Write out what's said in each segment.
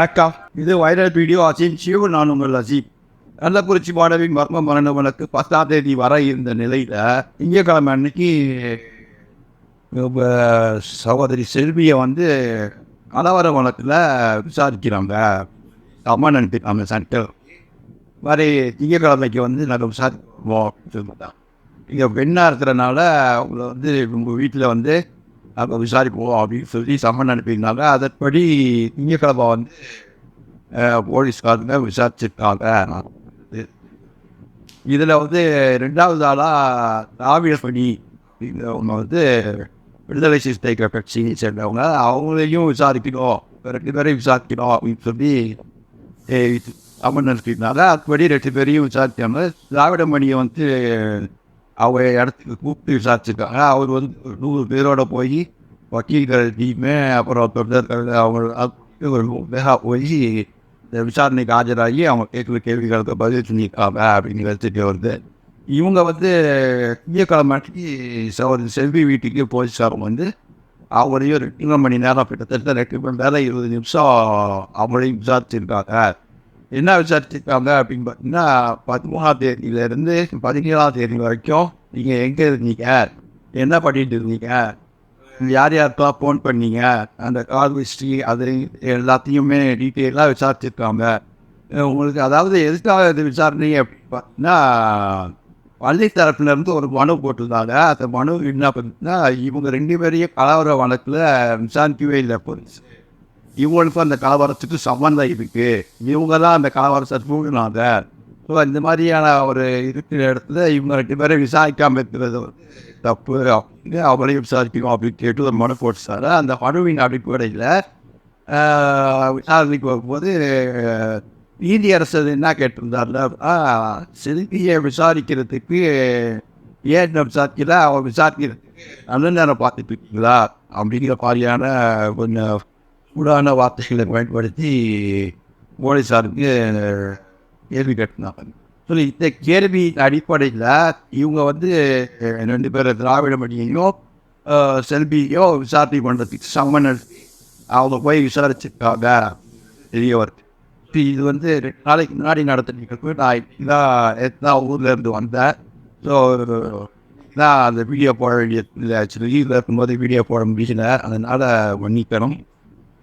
வணக்கம். இது viral video Azeem சிவ நான் உங்கள் அசீம் கள்ளக்குறிச்சி மாணவின் மர்ம மரண வழக்கு பத்தாம் தேதி வர இருந்த நிலையில் திங்கட்கிழமை அன்னைக்கு சகோதரி செல்வியை வந்து கலவர வழக்கில் விசாரிக்கிறாங்க. அம்மன் அனுப்பிட்டாங்க சென்டர் மாதிரி திங்கக்கிழமைக்கு வந்து நாங்கள் விசாரிப்போம். அப்படின்னு சொல்லிட்டாங்க இங்கே பெண்ணாக இருக்கிறனால அவங்கள வந்து உங்கள் வீட்டில் வந்து அங்கே விசாரிப்போம் அப்படின்னு சொல்லி சம்மன் அனுப்பியிருந்தாங்க. அதன்படி திங்கக்கிழமை வந்து போலீஸ்காரங்க விசாரிச்சிருக்காங்க. இதில் வந்து ரெண்டாவது ஆளாக திராவிட பணி அப்படிங்கிறவங்க வந்து விடுதலை சிறுத்தைகள் கட்சியை சேர்ந்தவங்க. அவங்களையும் விசாரிக்கணும். ரெண்டு பேரையும் விசாரிக்கணும் அப்படின்னு சொல்லி அமன் நடத்தினாங்க அதுபடி ரெண்டு பேரையும் விசாரிச்சாங்க திராவிட மணியை வந்து அவங்க இடத்துக்கு கூப்பிட்டு விசாரிச்சிருக்காங்க. அவர் வந்து நூறு பேரோட போய் வக்கீல்கள் டீமே அப்புறம் தொண்டர்கள் அவங்க வேகா போய் இந்த விசாரணைக்கு ஆஜராகி அவங்க கேட்குற கேள்விகளுக்கு பதில் சொல்லியிருக்காங்க அப்படிங்கிறது தெரிய வருது. இவங்க வந்து திங்கக்கிழமைக்கு சவர் செல்வி வீட்டுக்கு போலீஸ்காரங்க வந்து அவரையும் ரெண்டு மணி நேரம் கிட்டத்தட்ட ரெண்டு மணி நேரம் இருபது நிமிஷம் அவங்களையும் விசாரிச்சிருக்காங்க. என்ன விசாரிச்சிருக்காங்க அப்படின்னு பார்த்தீங்கன்னா பதிமூணாம் தேதியிலேருந்து பதினேழாம் தேதி வரைக்கும் நீங்கள் எங்கே இருந்தீங்க? என்ன பண்ணிட்டு இருந்தீங்க? யார் யாருக்கெல்லாம் ஃபோன் பண்ணீங்க? அந்த கால் ஹிஸ்ட்ரி அது எல்லாத்தையுமே டீட்டெயிலாக விசாரிச்சிருக்காங்க. உங்களுக்கு அதாவது எதுக்காக இது விசாரணை அப்படின்னு பார்த்தீங்கன்னா பள்ளி தரப்புல இருந்து ஒரு மனு போட்டிருந்தாங்க. அந்த மனு என்ன பண்ணுன்னா இவங்க ரெண்டு பேரையும் கலவர வழக்கில் விசாரிக்கவே இல்லை போலீஸ். இவங்களுக்கும் அந்த கலவரத்துக்கு சம்மந்தம் இருக்குது இவங்க தான் அந்த கலவரத்தை தூங்கினாங்க ஸோ இந்த மாதிரியான ஒரு இருக்கிற இடத்துல இவங்க ரெண்டு பேரும் விசாரிக்காமல் இருக்கிறது தப்பு. அப்படின்னு அவங்களையும் விசாரிக்கணும் அப்படின்னு கேட்டு ஒரு மனு போட்டுச்சாரு அந்த மனுவின் அடிப்படையில் விசாரணைக்கு வரும்போது நீதியரசர் என்ன கேட்டிருந்தார்ல செல்வியை விசாரிக்கிறதுக்கு ஏன் விசாரிக்கல? அவன் விசாரிக்கிறதுக்கு நல்ல நேரம் பார்த்துட்டு இருக்கீங்களா? அப்படிங்கிற மாதிரியான கொஞ்சம் சூடான வார்த்தைகளை பயன்படுத்தி போலீஸாருக்கு கேள்வி கேட்டிருந்தாங்க. சொல்லி இந்த கேள்வி அடிப்படையில் இவங்க வந்து ரெண்டு பேரும் திராவிட மணியையும் ஆஹ், விசாரணை பண்ணுறதுக்கு சம்மன் அவங்க போய் விசாரிச்சிருக்காங்க. தெரிய வருது இது வந்து ரெண்டு நாளைக்கு முன்னாடி நடத்த நிகழ்வு. நான் இதான் தான் நேத்து வந்தேன். ஸோ நான் அந்த வீடியோ போட வேண்டிய லீவில் இருக்கும்போது வீடியோ போட முடியல. அதனால் மன்னிக்கணும்.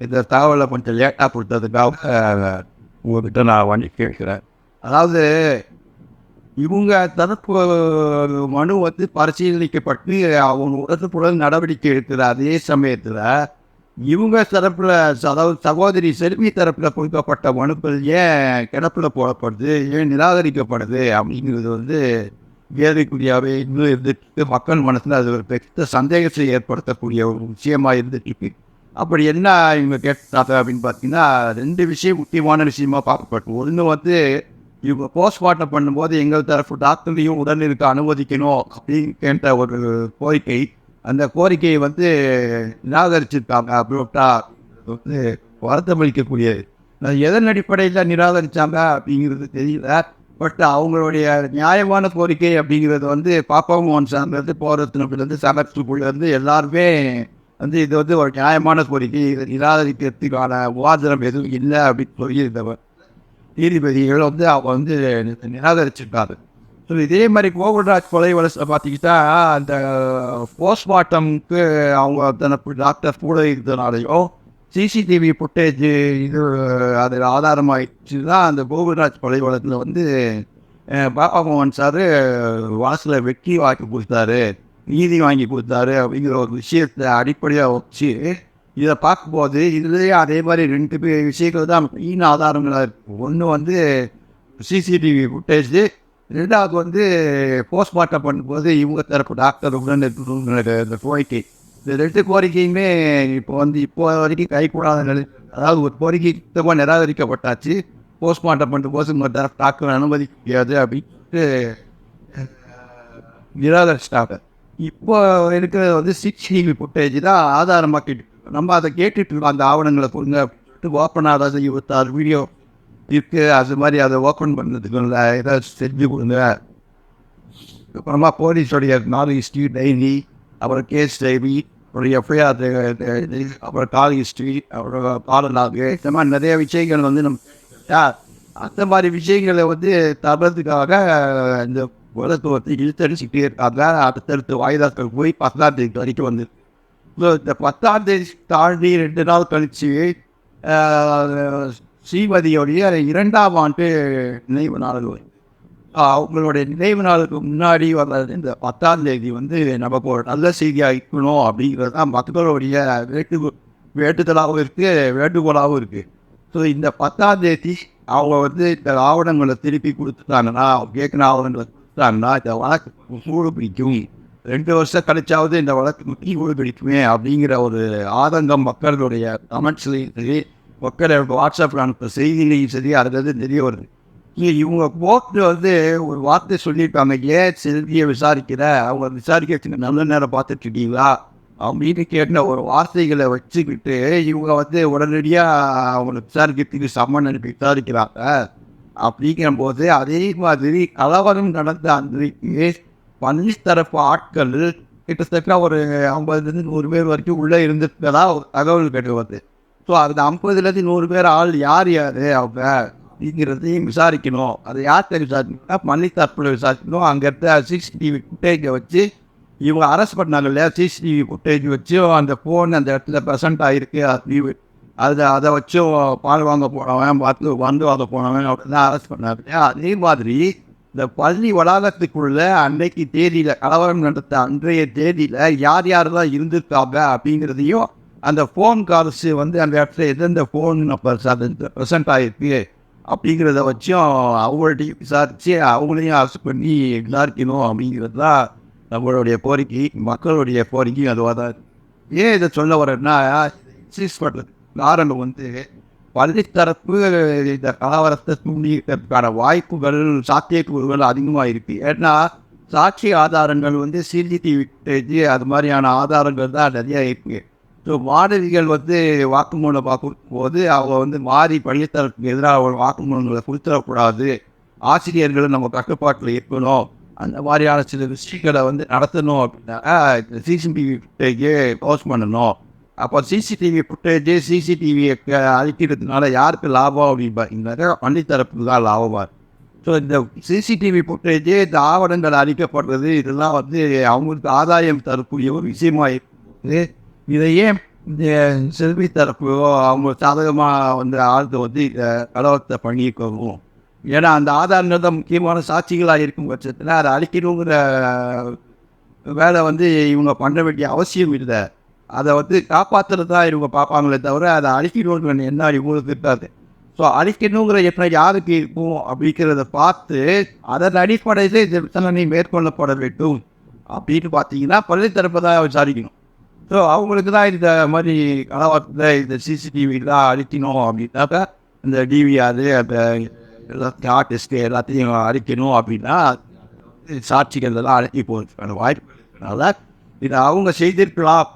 இந்த தகவலை கொஞ்சம் லேட்டாக கொடுத்ததுக்காக உங்ககிட்ட நான் வண்டி கேட்குறேன். அதாவது இவங்க தரப்பு மனு வந்து பரிசீலிக்கப்பட்டு அவங்க உடனுக்குடன் நடவடிக்கை எடுக்கிற அதே சமயத்தில் இவங்க தரப்பில் அதாவது சகோதரி செல்வி தரப்பில் கொடுக்கப்பட்ட மனுக்கள் ஏன் கிடப்பில் போடப்படுது ஏன் நிராகரிக்கப்படுது அப்படிங்கிறது வந்து கேள்விக்குறியாகவே இன்னும் இருந்துட்டு மக்கள் மனசில் அது ஒரு பெரிய சந்தேகத்தை ஏற்படுத்தக்கூடிய ஒரு விஷயமா இருந்துட்டு அப்படி என்ன இவங்க கேட்டாங்க அப்படின்னு பார்த்தீங்கன்னா ரெண்டு விஷயம் முக்கியமான விஷயமா பார்க்கப்பட்டு ஒன்று வந்து இவங்க போஸ்ட்மார்ட்டம் பண்ணும்போது எங்கள் தரப்பு டாக்டரையும் உடன் இருக்க அனுமதிக்கணும் அப்படின்னு கேட்ட ஒரு கோரிக்கை. அந்த கோரிக்கையை வந்து நிராகரிச்சிருக்காங்க அப்படின்ட்டா வந்து வருத்தமளிக்கக்கூடியது அது எதன் அடிப்படையில் நிராகரித்தாங்க அப்படிங்கிறது தெரியல. பட் அவங்களுடைய நியாயமான கோரிக்கை அப்படிங்கிறது வந்து பாப்பா மோகன் சார்ந்தது போரத்தினப்பிலேருந்து சமத்துக்குள்ளேருந்து எல்லாருமே வந்து இது வந்து ஒரு நியாயமான கோரிக்கை. இதை நிராகரிக்கிறதுக்கான விவாதம் எதுவும் இல்லை அப்படின்னு சொல்லியிருந்தவர். நீதிபதிகள் வந்து அவங்க வந்து நிராகரிச்சிருக்காரு ஸோ இதே மாதிரி கோகுல்ராஜ் கொலை வழக்கில் பார்த்தீங்கன்னா அந்த போஸ்ட்மார்ட்டம்க்கு அவங்க தனக்கு டாக்டர் கூட இருந்ததுனாலையும் சிசிடிவி ஃபுட்டேஜ் இது அதில் ஆதாரமாகிடுச்சு தான் அந்த கோகுல்ராஜ் கொலை வழக்கில் வந்து பாபா மோகன் சார் வாசலில் வெட்டி வாங்கி கொடுத்தாரு. நீதி வாங்கி கொடுத்தாரு அப்படிங்கிற ஒரு விஷயத்தை அடிப்படையாக வச்சு இதை பார்க்கும்போது இதுலேயே அதே மாதிரி ரெண்டு விஷயங்கள் தான் மெயின் ஆதாரங்களாக இருக்குது ஒன்று வந்து சிசிடிவி ஃபுட்டேஜ் ரெண்டாவது வந்து போஸ்ட்மார்ட்டம் பண்ணும்போது இவங்க தரப்பு டாக்டர் உடன் இந்த கோரிக்கை. இந்த ரெண்டு கோரிக்கையுமே இப்போ வந்து இப்போ வரைக்கும் கைகூடாத நிலை அதாவது ஒரு கோரிக்கை சுத்தமாக நிராகரிக்கப்பட்டாச்சு. போஸ்ட்மார்ட்டம் பண்ணும்போது உங்கள் டாக்டர் அனுமதிக்க முடியாது அப்படின்ட்டு நிராகரிச்சிட்டாங்க. இப்போ இருக்கிறது வந்து சிசிடிவி ஃபுட்டேஜ் தான் ஆதாரமாக கேட்டு நம்ம அதை கேட்டுட்டு இருக்கோம். அந்த ஆவணங்களை கொடுங்க அப்படின்னு ஓப்பன் ஆகாத இருபத்தாறு வீடியோ இருக்குது அது மாதிரி அதை ஓப்பன் பண்ணுறதுக்கு இல்லை ஏதாவது செஞ்சு கொடுங்க. அப்புறமா போலீஸோடைய நாலு ஹிஸ்ட்ரி டைரி அப்புறம் கேஸ் டைரி அப்புறம் எஃப்ஐஆர் அப்புறம் கால் ஹிஸ்ட்ரி அப்புறம் பாலநாகு இந்த மாதிரி நிறைய விஷயங்கள் வந்து நம்ம அந்த மாதிரி விஷயங்களை வந்து தர்றதுக்காக இந்த உலகத்தை வந்து இழுத்தடிச்சுக்கிட்டே இருக்காங்க. அடுத்தடுத்து வாய்தாக்கள் போய் பத்தாம் தேதி வரைக்கும் வந்து இந்த பத்தாம் தேதி தாண்டி ரெண்டு நாள் கழிச்சு ஸ்ரீமதியோடைய இரண்டாம் ஆண்டு நினைவு நாள் வருது. அவங்களுடைய நினைவு நாளுக்கு முன்னாடி வர்றது இந்த பத்தாம் தேதி வந்து நமக்கு ஒரு நல்ல செய்தியாக இருக்கணும் அப்படிங்கிறது தான் மக்களுடைய வேட்டு வேண்டுதலாகவும் இருக்குது வேண்டுகோளாகவும் இருக்குது ஸோ இந்த பத்தாம் தேதி அவங்க வந்து இந்த ஆவணங்களை திருப்பி கொடுத்துட்டாங்கன்னா கேட்கணும் ஆவணங்களை கொடுத்துட்டாங்கன்னா இந்த வழக்கு சூடு பிடிக்கும் ரெண்டு வருஷம் கழிச்சாவது இந்த வழக்கு சூடு பிடிக்குமே அப்படிங்கிற ஒரு ஆதங்கம் மக்களுடைய கமெண்ட்ஸ்லையும் சரி மக்கள் வாட்ஸ்அப்பில் அனுப்புகிற செய்திகளையும் சரி அதுலேருந்து தெரிய வருது. இவங்க போக்கு வந்து ஒரு வார்த்தை சொல்லியிருக்காங்க. ஏன் செல்வியை விசாரிக்கிற? அவங்க விசாரிக்கிறதுக்கு நல்ல நேரம் பார்த்துட்டு இருக்கீங்களா அப்படின்னு கேட்ட ஒரு வார்த்தைகளை வச்சுக்கிட்டு இவங்க வந்து உடனடியாக அவங்களை விசாரிக்கிறதுக்கு சம்மன் அனுப்பி விசாரிக்கிறாங்க. அப்படிங்கிற போது அதே மாதிரி கலவரம் நடந்த அன்றைக்கு பள்ளி தரப்பு ஆட்கள் கிட்டத்தட்ட ஒரு ஐம்பதுலேருந்து நூறு பேர் வரைக்கும் உள்ளே இருந்திருக்கதா தகவல் தகவல் வருது ஸோ அந்த ஐம்பதுலேருந்து நூறு பேர் ஆள் யார் யார் அவங்க அப்படிங்கிறதையும் விசாரிக்கணும். அதை யார்கிட்ட விசாரிக்கணும்னா பள்ளி தரப்பில் விசாரிக்கணும். அங்கே இருந்த சிசிடிவி ஃபுட்டேஜை வச்சு இவங்க அரெஸ்ட் பண்ணாங்க இல்லையா? சிசிடிவி ஃபுட்டேஜ் வச்சு அந்த ஃபோன் அந்த இடத்துல ப்ரெசண்ட் ஆகிருக்கு அது அதை அதை வச்சு பால் வாங்க போனவன் பார்த்து வந்து வாங்க போனவன் அப்படின்னு அரெஸ்ட் பண்ணாங்க இல்லையா? அதே மாதிரி இந்த பள்ளி வளாகத்துக்குள்ள அன்னைக்கு தேதியில் கலவரம் நடத்த அன்றைய தேதியில் யார் யாரெல்லாம் இருந்திருக்காங்க அப்படிங்கிறதையும் அந்த ஃபோன் கால்ஸ் வந்து அந்த இடத்துல எந்தெந்த ஃபோன் நம்பர்ஸ் அது ப்ரெசென்ட் ஆகிருக்கு அப்படிங்கிறத வச்சும் அவங்கள்ட்டையும் விசாரித்து அவங்களையும் அரசு பண்ணி விசாரிக்கணும் அப்படிங்கிறது தான் நம்மளுடைய கோரிக்கை மக்களுடைய கோரிக்கை அதுவாக தான் ஏன் இதை சொல்ல வரேன்னா இன்சிஸ் பண்ணுறது காரணம் வந்து பள்ளித்தரப்பு இந்த கலவரத்தை தூண்டியிருக்கிறதுக்கான வாய்ப்புகள் சாத்தியக்கூறுகள் அதிகமாக இருக்குது ஏன்னா சாட்சி ஆதாரங்கள் வந்து சிசிடிவி ஃபுட்டேஜ் அது மாதிரியான ஆதாரங்கள் தான் நிறையா இருக்குது ஸோ மாணவிகள் வந்து வாக்குமூலம் பார்க்கும்போது அவங்க வந்து மாறி பள்ளித்தரப்புக்கு எதிராக ஒரு வாக்குமூலங்களை கொடுத்துடக்கூடாது. ஆசிரியர்களும் நம்ம கட்டுப்பாட்டில் இருக்கணும். அந்த மாதிரியான சில விஷயங்களை வந்து நடத்தணும் அப்படின்னா சிசிடிவி ஃபுட்டேஜே போஸ்ட் பண்ணணும். அப்போ சிசிடிவி ஃபுட்டேஜ் சிசிடிவியை அழிக்கிறதுனால யாருக்கு லாபம் அப்படின்னு வண்டி பள்ளித்தரப்புக்கு தான் லாபமாக இருக்கு. ஸோ இந்த சிசிடிவி ஃபுட்டேஜ் இந்த ஆவணங்கள் அழிக்கப்படுறது இதெல்லாம் வந்து அவங்களுக்கு ஆதாயம் தரக்கூடிய ஒரு விஷயமா இருக்குது. இதையே இந்த செல்வி தரப்பு அவங்க சாதகமாக வந்து ஆழ்ந்து வந்து இந்த கலவரத்தை பண்ணியிருக்கவும் ஏன்னா அந்த ஆதாரங்கள் தான் முக்கியமான சாட்சிகளாக இருக்கும் பட்சத்தில் அதை அழிக்கணுங்கிற வேலை வந்து இவங்க பண்ண வேண்டிய அவசியம் இல்லை. அதை வந்து காப்பாற்றுறது தான் இவங்க பார்ப்பாங்களே தவிர அதை அழிக்கணுங்கிற என்ன இவங்களுக்கு இருக்காது ஸோ அழிக்கணுங்கிற எண்ணம் யாருக்கு இருக்கும் அப்படிங்கிறத பார்த்து அதன் அடிப்படையில் இந்த விசாரணை மேற்கொள்ளப்பட வேண்டும் அப்படின்னு பார்த்தீங்கன்னா பள்ளி தரப்பை தான் விசாரிக்கணும். ஸோ அவங்களுக்கு தான் இந்த மாதிரி கலவரத்தில் இந்த சிசிடிவிலாம் அழிக்கணும் அப்படின்னாக்கா இந்த டிவிஆர் அந்த எல்லாத்தையும் ஆர்டிஸ்ட்டு எல்லாத்தையும் அழிக்கணும் அப்படின்னா சாட்சிகள் எல்லாம் அழைக்கி போகிறதுக்கான வாய்ப்பு அதனால் இதை அவங்க செய்திருக்கலாம்.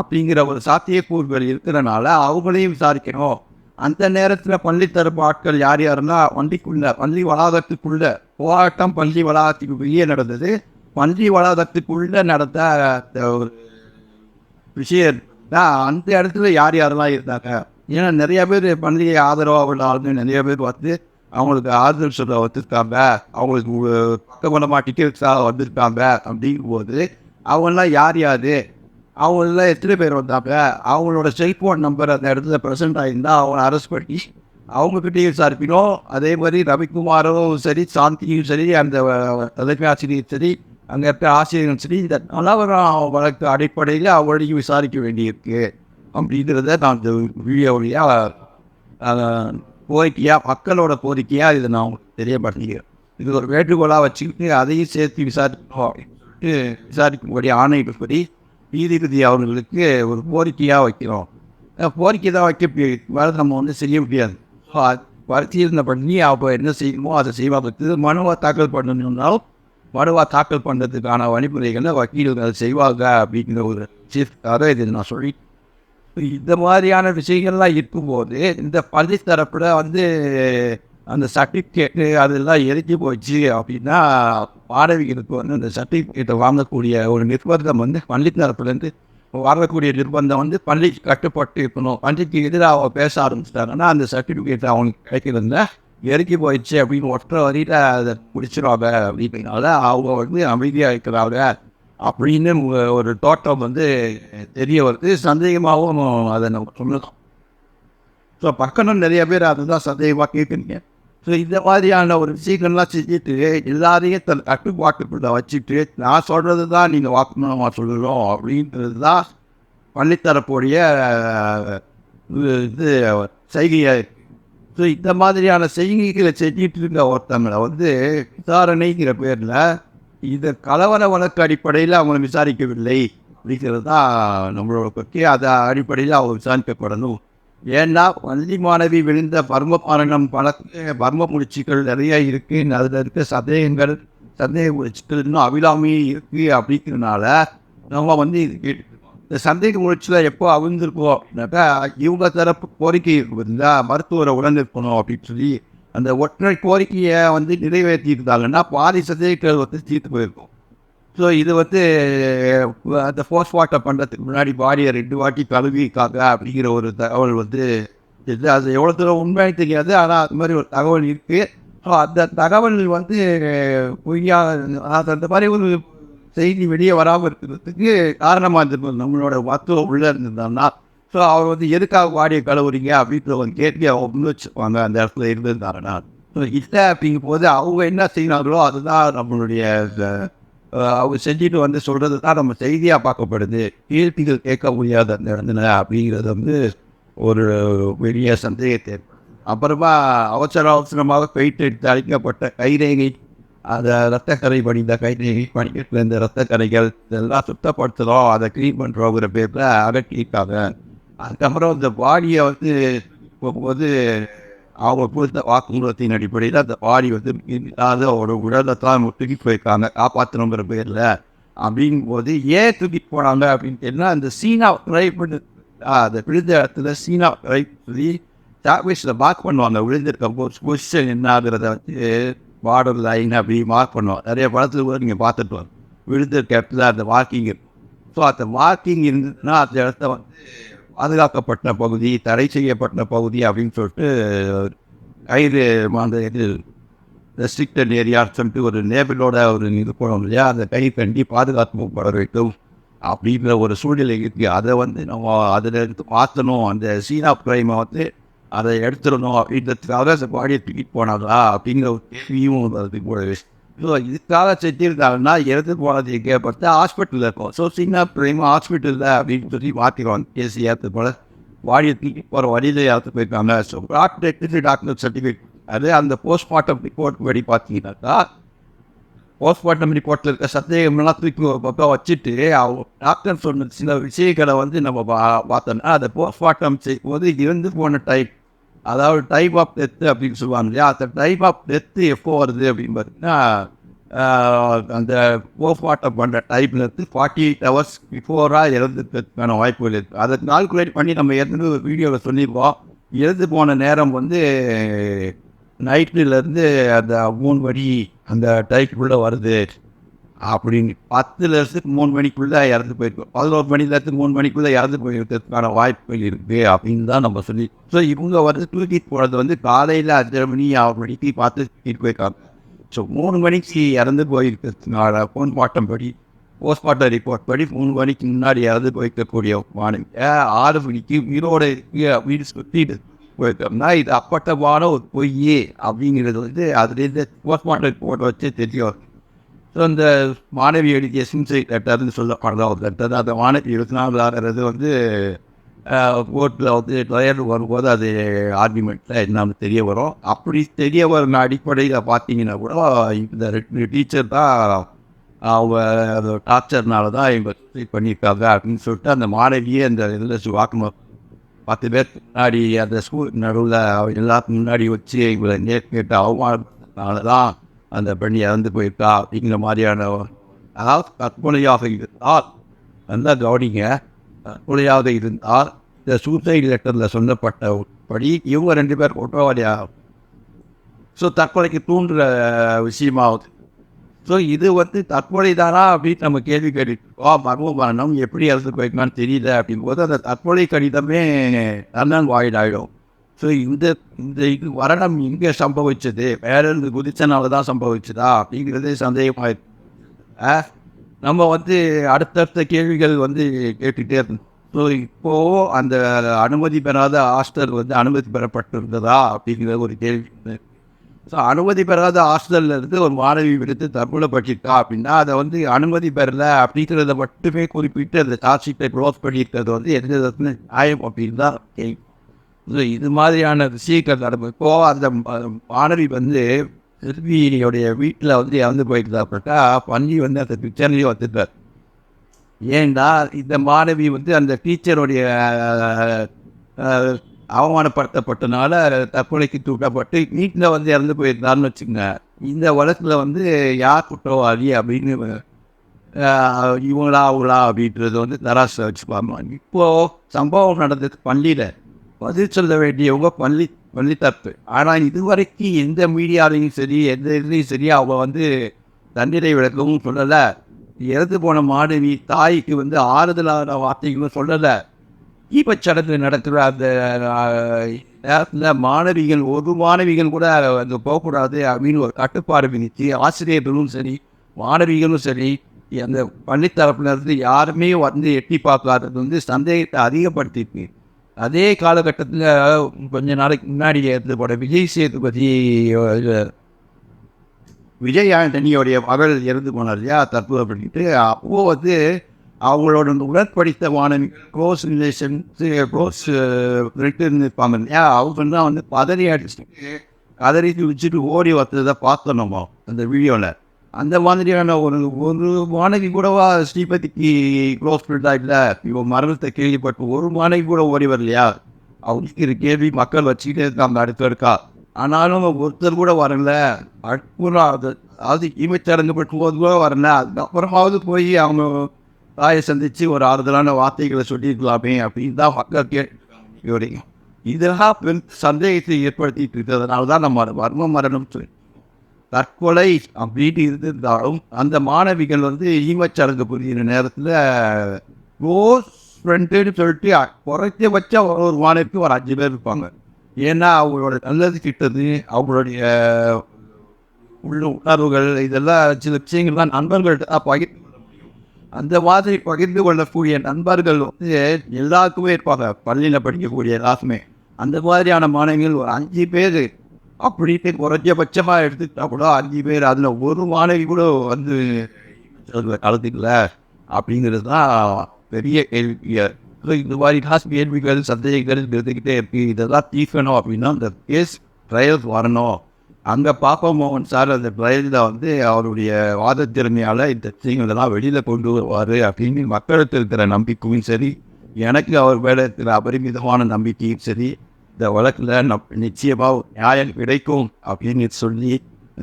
அப்படிங்கிற ஒரு சாத்தியக்கூறுகள் இருக்கிறனால அவங்களையும் விசாரிக்கணும். அந்த நேரத்தில் பள்ளி தரப்பு ஆட்கள் யார் யாருன்னா வண்டிக்குள்ளே பள்ளி வளாகத்துக்குள்ள போராட்டம் பள்ளி வளாகத்துக்கு வெளியே நடந்தது. பள்ளி வளாகத்துக்குள்ள நடந்த ஒரு விஷயம் தான் அந்த இடத்துல யார் யாரெல்லாம் இருந்தாங்க. ஏன்னா நிறைய பேர் பள்ளியை ஆதரவாக உள்ள ஆளுங்க நிறைய பேர் வந்து அவங்களுக்கு ஆதரவு சொல்ல வந்திருக்காங்க. அவங்களுக்கு பக்கபலமாக டிக்கெட்ஸாக வந்திருக்காங்க அப்படிங்கும்போது அவங்கெல்லாம் யார் யார்? அவங்களெல்லாம் எத்தனை பேர் வந்தாங்க? அவங்களோட செல்ஃபோன் நம்பர் அந்த இடத்துல ப்ரெசென்ட் ஆகியிருந்தால் அவங்கள அரெஸ்ட் பண்ணி அவங்கக்கிட்டையும் விசாரிக்கணும். அதே மாதிரி ரவிக்குமாரும் சரி சாந்தியும் சரி அந்த தலைமை ஆசிரியர் சரி அங்கே இருக்க ஆசிரியரும் சரி இந்த நலவரம் வழக்கு அடிப்படையில் அவங்களையும் விசாரிக்க வேண்டியிருக்கு. அப்படிங்கிறத நான் இந்த வீடியோவையாக கோரிக்கையாக மக்களோட கோரிக்கையாக இதை நான் உங்களுக்கு தெரியப்படுத்திக்கிறேன். இது ஒரு வேண்டுகோளாக வச்சுக்கிட்டு அதையும் சேர்த்து விசாரிக்கணும் அப்படின்னு சொல்லிட்டு விசாரிக்கும்படி ஆணையிடும்படி நீதிபதி அவர்களுக்கு ஒரு கோரிக்கையாக வைக்கிறோம். கோரிக்கை தான் வைக்க வேறு நம்ம வந்து செய்ய முடியாது. ஸோ பரிசீலனை பண்ணி அப்போ என்ன செய்யணுமோ அதை செய்வாங்க மனுவாக தாக்கல் பண்ணணும்னாலும் மனுவாக தாக்கல் பண்ணுறதுக்கான வழிமுறைகளை வக்கீல்கள் அதை செய்வாங்க அப்படிங்கிற ஒரு விஷயத்துக்காக இது நான் சொல்லி இந்த மாதிரியான விஷயங்கள்லாம் இருக்கும்போது இந்த பள்ளி தரப்பில் வந்து அந்த சர்டிஃபிகேட்டு அதெல்லாம் எரிஞ்சு போச்சு அப்படின்னா மாணவிகளுக்கு வந்து அந்த சர்டிஃபிகேட்டை வாங்கக்கூடிய ஒரு நிர்பந்தம் வந்து பள்ளி தரப்புலேருந்து வரக்கூடிய நிர்பந்தம் வந்து பள்ளிக்கு கட்டுப்பட்டு இருக்கணும். பள்ளிக்கு எதிராக அவங்க பேச ஆரம்பிச்சிட்டாங்கன்னா அந்த சர்டிஃபிகேட் அவங்களுக்கு கிடைக்கிறதுல எரிக்கி போயிடுச்சு அப்படின்னு ஒற்றை வரியில் அதை பிடிச்சிருவாங்க அப்படின்றதுனால அவங்க வந்து அமைதியாக இருக்கிறாங்க அப்படின்னு ஒரு- தோட்டம் வந்து தெரிய வருது. சந்தேகமாகவும் அதை நம்ம சொல்லலாம். ஸோ பக்கமும் நிறைய பேர் அதுதான் சந்தேகமாக கேட்குறீங்க. ஸோ இந்த மாதிரியான ஒரு விஷயங்கள்லாம் செஞ்சுட்டு எல்லாரையும் தன் கட்டுப்பாட்டுக்குள்ள வச்சுட்டு நான் சொல்கிறது தான் நீங்கள் வாக்குமூலமாக சொல்லணும் அப்படின்றது தான் பண்ணித்தரக்கூடிய இது செய்கையாக ஸோ இந்த மாதிரியான செய்கைகளை செஞ்சிட்டு இருக்க ஒருத்தங்களை வந்து விசாரணைங்கிற பேரில் இது கலவர வழக்கு அடிப்படையில் அவங்களை விசாரிக்கவில்லை அப்படிங்கிறது தான் நம்மளோட பற்றி அதை அடிப்படையில் அவங்க விசாரிக்கப்படணும். ஏன்னா வள்ளி மாணவி விழுந்த பர்ம பாலனம் பல பர்ம முடிச்சிகள் நிறைய இருக்கு. அதில் இருக்க சந்தேகங்கள் சந்தேக முடிச்சுக்கள் இன்னும் அவிழாமே இருக்கு அப்படிங்கிறதுனால நம்ம வந்து இது கேட்டு இந்த சந்தேக முயற்சியில் எப்போ அவிழ்ந்திருக்கோம் அப்படின்னாக்கா இவங்க தரப்பு கோரிக்கை இருக்குதுங்களா மருத்துவரை உடனிருக்கணும் அப்படின்னு சொல்லி அந்த ஒற்றை கோரிக்கையை வந்து நிறைவேற்றியிருந்தாங்கன்னா பாதி சந்தேகங்கள் வந்து தீர்த்து போயிருக்கும். ஸோ இது வந்து அந்த போஸ்ட்மார்ட்டம் பண்ணுறதுக்கு முன்னாடி பாடியை ரெண்டு வாட்டி கழுவிக்காங்க அப்படிங்கிற ஒரு தகவல் வந்து இது. அது எவ்வளோ தூரம் உண்மைன்னு தெரியாது. ஆனால் அது மாதிரி ஒரு தகவல் இருக்குது ஸோ அந்த தகவல் வந்து பொய்யா அது அந்த மாதிரி ஒரு செய்தி வெளியே வராமல் இருக்கிறதுக்கு காரணமாக இருந்திருக்கும் நம்மளோட மருத்துவம் உள்ளே இருந்திருந்தாங்கன்னா ஸோ அவர் வந்து எதுக்காக வாடிய கழுவுறீங்க அப்படின்ற ஒரு கேள்வி அவங்க முன் வச்சுருப்பாங்க அந்த இடத்துல இருந்திருந்தாங்கன்னா ஸோ இல்லை அப்படிங்கும் போது அவங்க என்ன செய்யறாங்களோ அதுதான் நம்மளுடைய அவங்க செஞ்சுட்டு வந்து சொல்கிறது தான் நம்ம செய்தியாக பார்க்கப்படுது. கேள்விகள் கேட்க முடியாத அந்த இடத்துல அப்படிங்கிறது வந்து ஒரு பெரிய சந்தேகத்தை. அப்புறமா அவசர அவசரமாக போயிட்டு எடுத்து அழிக்கப்பட்ட கைரேகை அந்த ரத்தக்கரை படிந்த கைரேகை படிக்கட்டில் இந்த ரத்தக்கரைகள் இதெல்லாம் சுத்தப்படுத்துகிறோம் அதை க்ளீன் பண்ணுறோங்கிற பேரில் அகற்றியிருக்காங்க. அதுக்கப்புறம் இந்த பாடியை வந்து போகும்போது அவங்க கொடுத்த வாக்குமூலத்தின் அடிப்படையில் அந்த பாடி வந்து இல்லாத ஒரு உடலை தான் தூக்கி போயிருக்காங்க காப்பாற்றணுங்கிற பேரில். அப்படிங்கும் போது ஏன் தூக்கிட்டு போனாங்க அப்படின்னு கேட்டால் அந்த சீனா ட்ரை பண்ணு அந்த விழுந்த இடத்துல சீனா ட்ரை சொல்லி சாக்வேஸில் மார்க் பண்ணுவாங்க. விழுந்திருக்க பொசிஷன் என்னங்கிறத வச்சு பார்டர் லைன் அப்படி மார்க் பண்ணுவாங்க. நிறைய படத்தில் கூட நீங்கள் பார்த்துட்டு வாங்க விழுந்திருக்க இடத்துல அந்த மார்க்கிங் இருக்கும் ஸோ அந்த மார்க்கிங் இருந்ததுன்னா அந்த இடத்த வந்து பாதுகாக்கப்பட்ட பகுதி தடை செய்யப்பட்ட பகுதி அப்படின்னு சொல்லிட்டு கயிறு அந்த இது ரெஸ்ட்ரிக்டட் ஏரியான்னு சொல்லிட்டு ஒரு லேபிளோட ஒரு இது போனோம் இல்லையா? அந்த கை கண்டி பாதுகாக்கப்பட வேண்டும். அப்படின்ற ஒரு சூழ்நிலை இருக்குது அதை வந்து நம்ம அதில் எடுத்து மாற்றணும் அந்த சீனா பிரைமை வந்து அதை எடுத்துடணும் அப்படின்றதுக்காக அந்த பாடியை தூக்கிட்டு போனாங்களா? அப்படிங்கிற ஒரு கேள்வியும் அதுக்கு ஸோ இதுக்காக செஞ்சிருந்தாங்கன்னா இறந்து போனது எங்கே ஹாஸ்பிட்டலில் இருக்கும். ஸோ சீனா பிரைம் ஹாஸ்பிட்டலில் அப்படின்னு சொல்லி மாற்றிடுவாங்க கேஸ் ஏற்று போல. வாடியத்துக்கு தூக்கி போகிற வழியில் ஏற்று போயிருக்காங்க ஸோ டாக்டர் டாக்டர் சர்டிஃபிகேட் அது அந்த போஸ்ட்மார்ட்டம் ரிப்போர்ட் படி பார்த்தீங்கன்னாக்கா போஸ்ட்மார்ட்டம் ரிப்போர்ட்டில் இருக்க சந்தேகம்லாம் தூக்கி ஒரு பக்கம் வச்சுட்டு அவங்க டாக்டர் சொன்ன சில விஷயங்களை வந்து நம்ம பா பார்த்தோம்னா அந்த போஸ்ட்மார்ட்டம் செய்யும்போது இருந்து போன டைப் அதாவது டைப் ஆஃப் டெத்து அப்படின்னு சொல்லுவாங்க இல்லையா? அந்த டைப் ஆஃப் டெத்து எப்போ வருது அப்படின்னு பார்த்தீங்கன்னா அந்த போஸ்ட்மார்ட்டம் பண்ணுற டைப்லேருந்து ஃபார்ட்டி எயிட் ஹவர்ஸ் பிஃபோராக இறந்துக்கிறதுக்கான வாய்ப்புகள் இருக்குது அதை கால்குலேட் பண்ணி நம்ம ஏற்கனவே ஒரு வீடியோவில் சொல்லியிருக்கோம். இறந்து போன நேரம் வந்து நைட்லேருந்து அந்த மூணு வடி அந்த டைப்புக்குள்ளே வருது. அப்படின்னு பத்துலேருந்து மூணு மணிக்குள்ளே இறந்து போயிருக்கோம். பதினோரு மணிலேருந்து மூணு மணிக்குள்ளே இறந்து போயிருக்கிறதுக்கான வாய்ப்புகள் இருக்குது அப்படின்னு தான் நம்ம சொல்லி ஸோ இவங்க வந்து தூக்கிட்டு போகிறது வந்து காலையில் அஞ்சரை மணி ஆறு மணிக்கு பார்த்து தூக்கிட்டு போயிருக்காங்க. ஸோ மூணு மணிக்கு இறந்து போயிருக்கிறதுனால போஸ்ட்மார்ட்டம் படி போஸ்ட்மார்ட்டம் ரிப்போர்ட் படி மூணு மணிக்கு முன்னாடி இறந்து போயிருக்கக்கூடிய மாணவி ஆறு மணிக்கு உயிரோடு வீடு சுற்றிட்டு போயிருக்கோம்னா இது அப்பட்டமான ஒரு பொய் அப்படிங்கிறது வந்து அதுலேருந்து போஸ்ட்மார்ட்டம் ரிப்போர்ட் வச்சு தெரியும். இந்த மாணவி எழுதிய சிம்சை லெட்டர்னு சொல்லப்படுற ஒரு லெட்டர் அந்த மாணவி எழுத்தினாங்கிறது வந்து கோர்ட்டில் வந்து டயர் வரும்போது அது ஆர்குமெண்ட்டில் என்னன்னு தெரிய வரும். அப்படி தெரிய வர அடிப்படையில் பார்த்தீங்கன்னா கூட இந்த ரெண்டு டீச்சர் தான் அவங்க டார்ச்சர்னால தான் இவங்க சூசைட் பண்ணியிருக்காங்க அப்படின்னு சொல்லிட்டு அந்த மாணவியே அந்த இதில் வாக்குமூலம் பத்து பேருக்கு முன்னாடி அந்த ஸ்கூல் நடுவில் எல்லாத்துக்கும் முன்னாடி வச்சு இவங்களை நேர்கேட்டு அவமானத்தினால தான் அந்த பெண் இறந்து போயிருக்கா அப்படிங்கிற மாதிரியான அதாவது தற்கொலையாக இருந்தால் நல்லா கவனிங்க. தற்கொலையாக இருந்தால் இந்த சூசைட் லெட்டரில் சொல்லப்பட்ட படி இவங்க ரெண்டு பேர் குற்றவாளியாக ஸோ தற்கொலைக்கு தூண்டுற விஷயமாகுது ஸோ இது வந்து தற்கொலை தானா அப்படின்னு நம்ம கேள்வி கேட்டுருக்கோம் மர்ம மரணம் எப்படி இறந்து போயிருக்கான்னு தெரியல அப்படிங்கும்போது அந்த தற்கொலை கடிதமே தன்னன் வாயிடாயிடும் ஸோ இந்த இந்த இது மரணம் எங்கே சம்பவிச்சது? வேற இருந்து குதிச்சனால தான் சம்பவிச்சதா? அப்படிங்கிறதே சந்தேகமாக இருக்கு. ஆ, நம்ம வந்து அடுத்தடுத்த கேள்விகள் வந்து கேட்டுகிட்டே இருந்தோம் ஸோ இப்போ அந்த அனுமதி பெறாத ஹாஸ்டல் வந்து அனுமதி பெறப்பட்டிருந்ததா? அப்படிங்கிற ஒரு கேள்வி. ஸோ அனுமதி பெறாத ஹாஸ்டல்ல இருந்து ஒரு மாணவி விடுத்து தற்கொலை பண்ணியிருக்கா அப்படின்னா அதை வந்து அனுமதி பெறல அப்படிங்கிறத மட்டுமே குறிப்பிட்டு அந்த சார்ஜ் ஷீட்டை க்ளோஸ் பண்ணியிருக்கிறது வந்து எந்த நியாயம் அப்படின்னு தான் கேள்வி. இது மாதிரியான விஷயங்கள் நடக்கும் இப்போ அந்த மாணவி வந்து செல்வியோடைய வீட்டில் வந்து இறந்து போயிருந்தாப்பட்டா பள்ளி வந்து அந்த பிக்சர்லேயும் வந்துட்டார். ஏன்டா இந்த மாணவி வந்து அந்த டீச்சருடைய அவமானப்படுத்தப்பட்டனால தற்கொலைக்கு தூக்கப்பட்டு வீட்டில் வந்து இறந்து போயிருந்தான்னு வச்சுங்க இந்த வழக்கில் வந்து யார் குற்றவாளி அப்படின்னு இவங்களா அவங்களா அப்படின்றது வந்து தராசில் வச்சுப்பாங்க. இப்போது சம்பவம் நடந்தது பள்ளியில். பதில் சொல்ல வேண்டியவங்க பள்ளி பள்ளி தப்பு ஆனால் இதுவரைக்கும் எந்த மீடியாலையும் சரி எந்த இதுலேயும் சரி அவங்க வந்து தண்டனை விளக்கவும் சொல்லலை. இறந்து போன மாணவி தாய்க்கு வந்து ஆறுதலான வார்த்தைகளும் சொல்லலை. ஈப்பச்சடங்கு நடக்கிற அந்த நேரத்தில் மாணவிகள் ஒரு மாணவிகள் கூட அங்கே போகக்கூடாது அப்படின்னு ஒரு கட்டுப்பாடு விதித்து ஆசிரியர்களும் சரி மாணவிகளும் சரி அந்த பள்ளித்தரப்புல இருந்து யாருமே வந்து எட்டி பார்க்காதது வந்து சந்தேகத்தை அதிகப்படுத்திருக்கு அதே காலகட்டத்தில் கொஞ்ச நாளைக்கு முன்னாடி எடுத்து போட விஜய் சேதுபதி விஜய் ஆண்டனியோடைய மகள் இறந்து போனார் இல்லையா தற்போது பண்ணிட்டு அப்போது வந்து அவங்களோட உடற்படித்த மாணவிகள் க்ளோஸ் ரிலேஷன் க்ளோஸ் ரிட்டர்ன் இருப்பாங்க இல்லையா அவங்க தான் வந்து பதறி அடிச்சுட்டு கதறி வச்சுட்டு ஓடி வந்ததை பார்த்தோம் நம்ம அந்த வீடியோவில் அந்த மாதிரியான ஒரு ஒரு மாணவி கூடவா ஸ்ரீபதிக்கு க்ளோஸ் ஃப்ரெண்டாக இல்லை? இவன் மரணத்தை கேள்விப்பட்டு ஒரு மாணவி கூட ஓடி வரலையா? அவங்களுக்கு கேள்வி மக்கள் வச்சுக்கிட்டே இருக்காங்க அடுத்து இருக்கா? ஆனாலும் ஒருத்தர் கூட வரல. அற்புதம் அது அதாவது ஈமச்சடங்கு போது கூட வரல. அதுக்கப்புறமாவது போய் அவங்க தாயை சந்தித்து ஒரு ஆறுதலான வார்த்தைகளை சொல்லியிருக்கலாமே அப்படின்னு தான் மக்கள் கேட்டு இதெல்லாம் பெண் சந்தேகத்தை ஏற்படுத்திட்டு இருக்கிறதுனால தான் நம்ம வர்ம மர்ம மரணம் சொல்லி தற்கொலை அப்படின்னு இருந்திருந்தாலும் அந்த மாணவிகள் வந்து ஈமச்சடங்கு புரிகிற நேரத்தில் க்ளோஸ் ஃப்ரெண்டுன்னு சொல்லிட்டு குறைஞ்சபட்சம் ஒரு ஒரு மாணவிக்கு ஒரு அஞ்சு பேர் இருப்பாங்க. ஏன்னா அவங்களோட நல்லது கிட்டது அவங்களுடைய உள்ள உணர்வுகள் இதெல்லாம் சில விஷயங்கள்லாம் நண்பர்கள்ட்ட தான் பகிர்ந்து கொள்ள முடியும். அந்த மாதிரி பகிர்ந்து கொள்ளக்கூடிய நண்பர்கள் வந்து எல்லாருக்குமே இருப்பாங்க. பள்ளியில் படிக்கக்கூடிய எல்லாருமே அந்த மாதிரியான மாணவிகள் ஒரு அஞ்சு பேர் அப்படின்னு குறைஞ்சபட்சமாக எடுத்துக்கிட்டா கூட அஞ்சு பேர் அதில் ஒரு மாணவி கூட வந்து கலந்துக்கல அப்படிங்கிறது தான் பெரிய கேள்வியாக இந்த மாதிரி காசு கேள்விகள் சந்தேகங்கள் இருந்துக்கிட்டே இருக்கு. இதெல்லாம் தீர்க்கணும் அப்படின்னா அந்த கேஸ் ட்ரையல்ஸ் வரணும். அங்கே பாப்பா மோகன் சார் அந்த ட்ரையலில் வந்து அவருடைய வாத திறமையால் இந்த விஷயங்களெல்லாம் வெளியில் கொண்டு வருவார் அப்படின்னு மக்களுக்கு இருக்கிற நம்பிக்கையும் சரி எனக்கு அவர் மேலே இருக்கிற அபரிமிதமான நம்பிக்கையும் சரி இந்த வழக்கில் நம் நிச்சயமாக நியாயம் கிடைக்கும் அப்படின்னு சொல்லி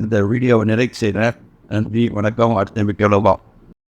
இந்த வீடியோவை நிறைவு செய்கிறேன். நன்றி வணக்கம் அடுத்த வீடியோவில்